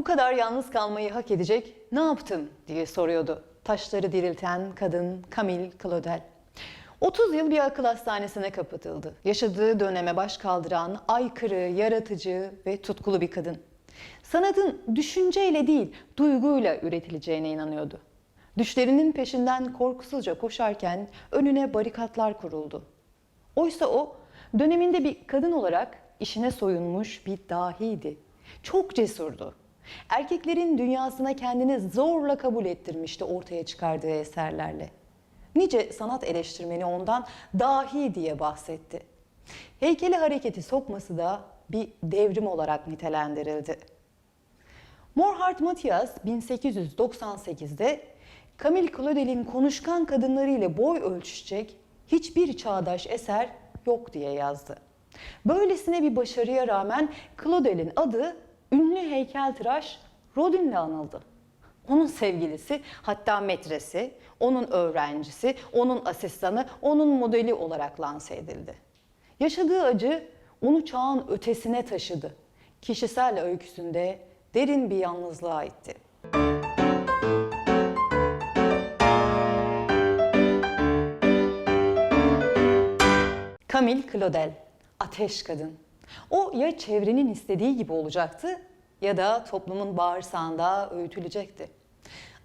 Bu kadar yalnız kalmayı hak edecek ne yaptın diye soruyordu taşları dirilten kadın Camille Claudel. 30 yıl bir akıl hastanesine kapatıldı. Yaşadığı döneme baş kaldıran aykırı, yaratıcı ve tutkulu bir kadın. Sanatın düşünceyle değil, duyguyla üretileceğine inanıyordu. Düşlerinin peşinden korkusuzca koşarken önüne barikatlar kuruldu. Oysa o döneminde bir kadın olarak işine soyunmuş bir dahiydi. Çok cesurdu. Erkeklerin dünyasına kendini zorla kabul ettirmişti ortaya çıkardığı eserlerle. Nice sanat eleştirmeni ondan dahi diye bahsetti. Heykeli hareketi sokması da bir devrim olarak nitelendirildi. Morhart Matias 1898'de Camille Claudel'in konuşkan kadınları ile boy ölçüşecek hiçbir çağdaş eser yok diye yazdı. Böylesine bir başarıya rağmen Claudel'in adı ünlü heykeltıraş Rodin'le anıldı. Onun sevgilisi, hatta metresi, onun öğrencisi, onun asistanı, onun modeli olarak lanse edildi. Yaşadığı acı onu çağın ötesine taşıdı. Kişisel öyküsünde derin bir yalnızlığa itti. Camille Claudel, ateş kadın. O ya çevrenin istediği gibi olacaktı ya da toplumun bağırsağında öğütülecekti.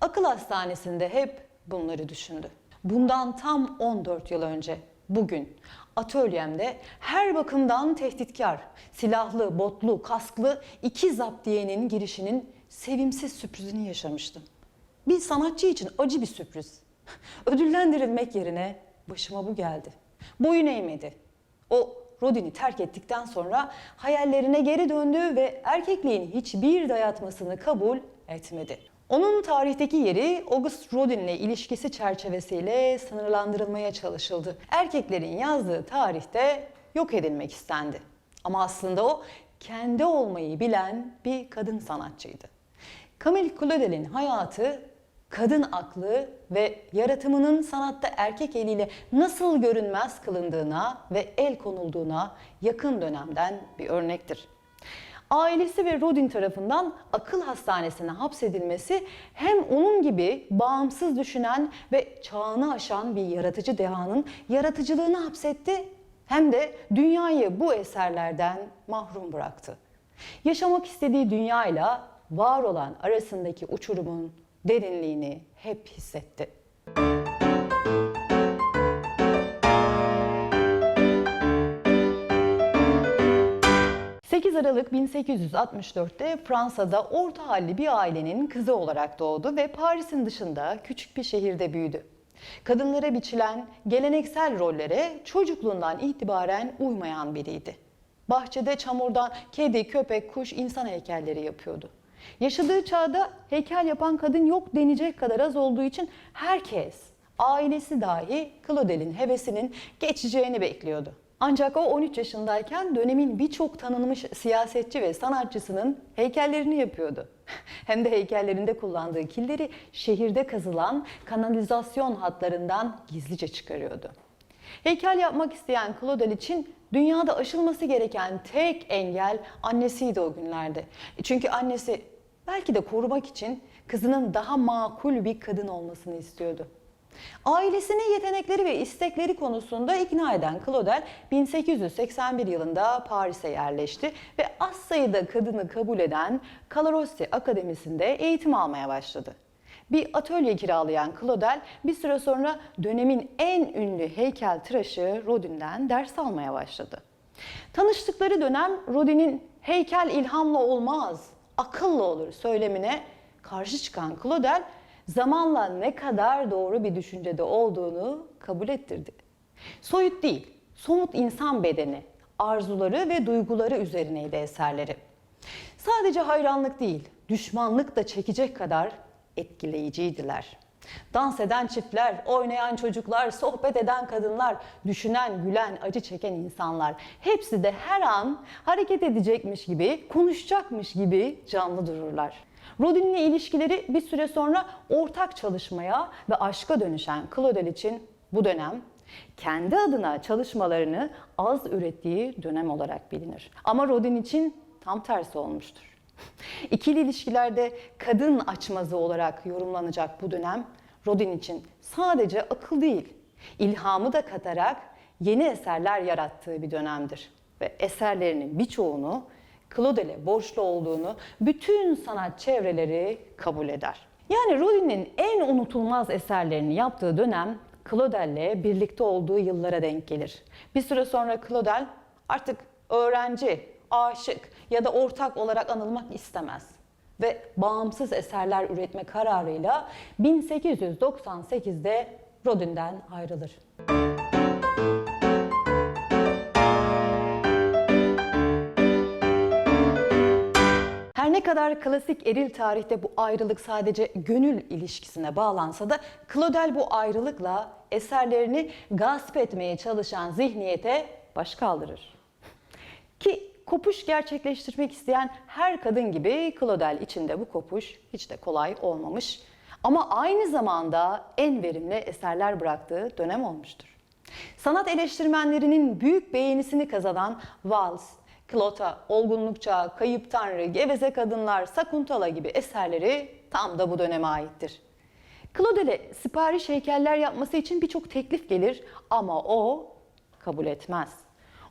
Akıl hastanesinde hep bunları düşündü. Bundan tam 14 yıl önce bugün atölyemde her bakımdan tehditkar, silahlı, botlu, kasklı iki zaptiyenin girişinin sevimsiz sürprizini yaşamıştım. Bir sanatçı için acı bir sürpriz. Ödüllendirilmek yerine başıma bu geldi. Boyun eğmedi. O Rodin'i terk ettikten sonra hayallerine geri döndü ve erkekliğin hiçbir dayatmasını kabul etmedi. Onun tarihteki yeri August Rodin'le ilişkisi çerçevesiyle sınırlandırılmaya çalışıldı. Erkeklerin yazdığı tarihte yok edilmek istendi. Ama aslında o kendi olmayı bilen bir kadın sanatçıydı. Camille Claudel'in hayatı kadın aklı ve yaratımının sanatta erkek eliyle nasıl görünmez kılındığına ve el konulduğuna yakın dönemden bir örnektir. Ailesi ve Rodin tarafından akıl hastanesine hapsedilmesi hem onun gibi bağımsız düşünen ve çağını aşan bir yaratıcı dehanın yaratıcılığını hapsetti hem de dünyayı bu eserlerden mahrum bıraktı. Yaşamak istediği dünyayla var olan arasındaki uçurumun derinliğini hep hissetti. 8 Aralık 1864'te Fransa'da orta halli bir ailenin kızı olarak doğdu ve Paris'in dışında küçük bir şehirde büyüdü. Kadınlara biçilen geleneksel rollere çocukluğundan itibaren uymayan biriydi. Bahçede çamurdan kedi, köpek, kuş, insan heykelleri yapıyordu. Yaşadığı çağda heykel yapan kadın yok denecek kadar az olduğu için herkes, ailesi dahi Claudel'in hevesinin geçeceğini bekliyordu. Ancak o 13 yaşındayken dönemin birçok tanınmış siyasetçi ve sanatçısının heykellerini yapıyordu. Hem de heykellerinde kullandığı killeri şehirde kazılan kanalizasyon hatlarından gizlice çıkarıyordu. Heykel yapmak isteyen Claudel için dünyada aşılması gereken tek engel annesiydi o günlerde. Çünkü annesi belki de korumak için kızının daha makul bir kadın olmasını istiyordu. Ailesini yetenekleri ve istekleri konusunda ikna eden Claudel 1881 yılında Paris'e yerleşti ve az sayıda kadını kabul eden Calarossi Akademisi'nde eğitim almaya başladı. Bir atölye kiralayan Claudel bir süre sonra dönemin en ünlü heykel tıraşı Rodin'den ders almaya başladı. Tanıştıkları dönem Rodin'in heykel ilhamla olmaz, akılla olur söylemine karşı çıkan Claudel zamanla ne kadar doğru bir düşüncede olduğunu kabul ettirdi. Soyut değil, somut insan bedeni, arzuları ve duyguları üzerineydi eserleri. Sadece hayranlık değil, düşmanlık da çekecek kadar etkileyiciydiler. Dans eden çiftler, oynayan çocuklar, sohbet eden kadınlar, düşünen, gülen, acı çeken insanlar. Hepsi de her an hareket edecekmiş gibi, konuşacakmış gibi canlı dururlar. Rodin'le ilişkileri bir süre sonra ortak çalışmaya ve aşka dönüşen Claudel için bu dönem kendi adına çalışmalarını az ürettiği dönem olarak bilinir. Ama Rodin için tam tersi olmuştur. İkili ilişkilerde kadın açmazı olarak yorumlanacak bu dönem Rodin için sadece akıl değil, ilhamı da katarak yeni eserler yarattığı bir dönemdir. Ve eserlerinin birçoğunu Claudel'e borçlu olduğunu bütün sanat çevreleri kabul eder. Yani Rodin'in en unutulmaz eserlerini yaptığı dönem Claudel'le birlikte olduğu yıllara denk gelir. Bir süre sonra Claudel artık öğrenci, aşık ya da ortak olarak anılmak istemez ve bağımsız eserler üretme kararıyla 1898'de Rodin'den ayrılır. Her ne kadar klasik eril tarihte bu ayrılık sadece gönül ilişkisine bağlansa da Claudel bu ayrılıkla eserlerini gasp etmeye çalışan zihniyete baş kaldırır. Ki kopuş gerçekleştirmek isteyen her kadın gibi Claudel içinde bu kopuş hiç de kolay olmamış. Ama aynı zamanda en verimli eserler bıraktığı dönem olmuştur. Sanat eleştirmenlerinin büyük beğenisini kazanan Vals, Klota, Olgunluk Çağı, Kayıp Tanrı, Geveze Kadınlar, Sakuntala gibi eserleri tam da bu döneme aittir. Claudel'e sipariş heykeller yapması için birçok teklif gelir ama o kabul etmez.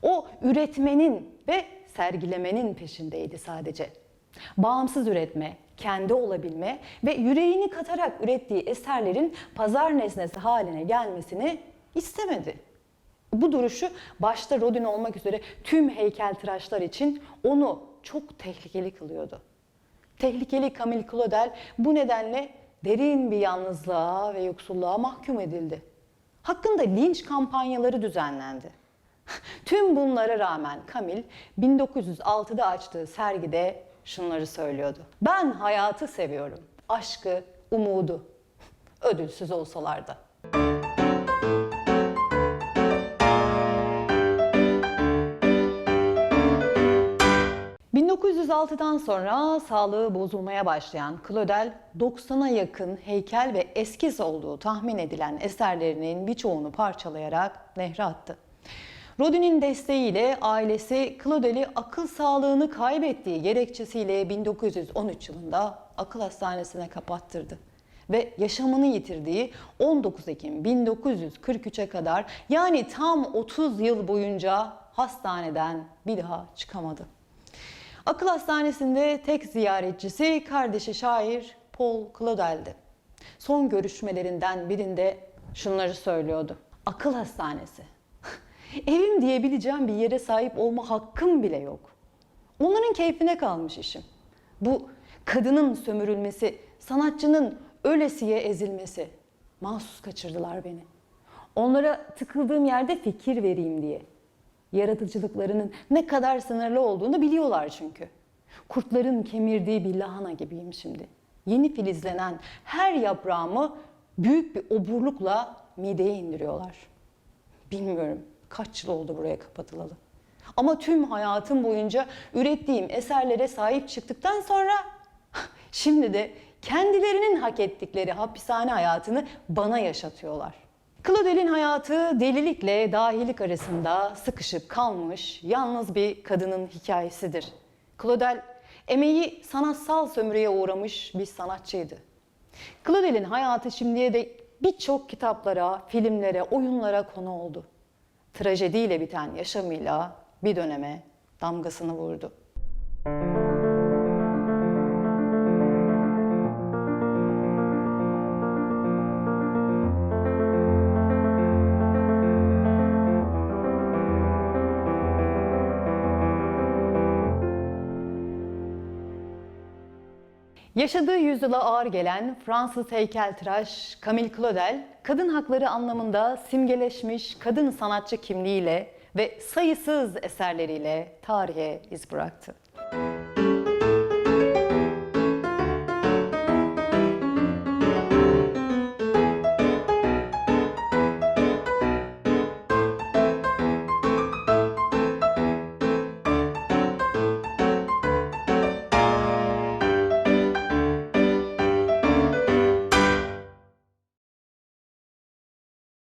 O üretmenin ve sergilemenin peşindeydi sadece. Bağımsız üretme, kendi olabilme ve yüreğini katarak ürettiği eserlerin pazar nesnesi haline gelmesini istemedi. Bu duruşu başta Rodin olmak üzere tüm heykeltıraşlar için onu çok tehlikeli kılıyordu. Tehlikeli Camille Claudel bu nedenle derin bir yalnızlığa ve yoksulluğa mahkum edildi. Hakkında linç kampanyaları düzenlendi. Tüm bunlara rağmen Camille 1906'da açtığı sergide şunları söylüyordu. Ben hayatı seviyorum, aşkı, umudu. Ödülsüz olsalar da. 1906'dan sonra sağlığı bozulmaya başlayan Claudel 90'a yakın heykel ve eskiz olduğu tahmin edilen eserlerinin birçoğunu parçalayarak nehre attı. Rodin'in desteğiyle ailesi Claudel'i akıl sağlığını kaybettiği gerekçesiyle 1913 yılında akıl hastanesine kapattırdı ve yaşamını yitirdiği 19 Ekim 1943'e kadar yani tam 30 yıl boyunca hastaneden bir daha çıkamadı. Akıl hastanesinde tek ziyaretçisi kardeşi şair Paul Claudel'di. Son görüşmelerinden birinde şunları söylüyordu. Akıl hastanesi. Evim diyebileceğim bir yere sahip olma hakkım bile yok. Onların keyfine kalmış işim. Bu kadının sömürülmesi, sanatçının ölesiye ezilmesi. Mahsus kaçırdılar beni. Onlara tıkıldığım yerde fikir vereyim diye yaratıcılıklarının ne kadar sınırlı olduğunu biliyorlar çünkü. Kurtların kemirdiği bir lahana gibiyim şimdi. Yeni filizlenen her yaprağımı büyük bir oburlukla mideye indiriyorlar. Bilmiyorum kaç yıl oldu buraya kapatılalı. Ama tüm hayatım boyunca ürettiğim eserlere sahip çıktıktan sonra şimdi de kendilerinin hak ettikleri hapishane hayatını bana yaşatıyorlar. Claudel'in hayatı delilikle dahilik arasında sıkışıp kalmış yalnız bir kadının hikayesidir. Claudel emeği sanatsal sömürüye uğramış bir sanatçıydı. Claudel'in hayatı şimdiye de birçok kitaplara, filmlere, oyunlara konu oldu. Trajediyle biten yaşamıyla bir döneme damgasını vurdu. Yaşadığı yüzyıla ağır gelen Fransız heykeltıraş Camille Claudel, kadın hakları anlamında simgeleşmiş kadın sanatçı kimliğiyle ve sayısız eserleriyle tarihe iz bıraktı.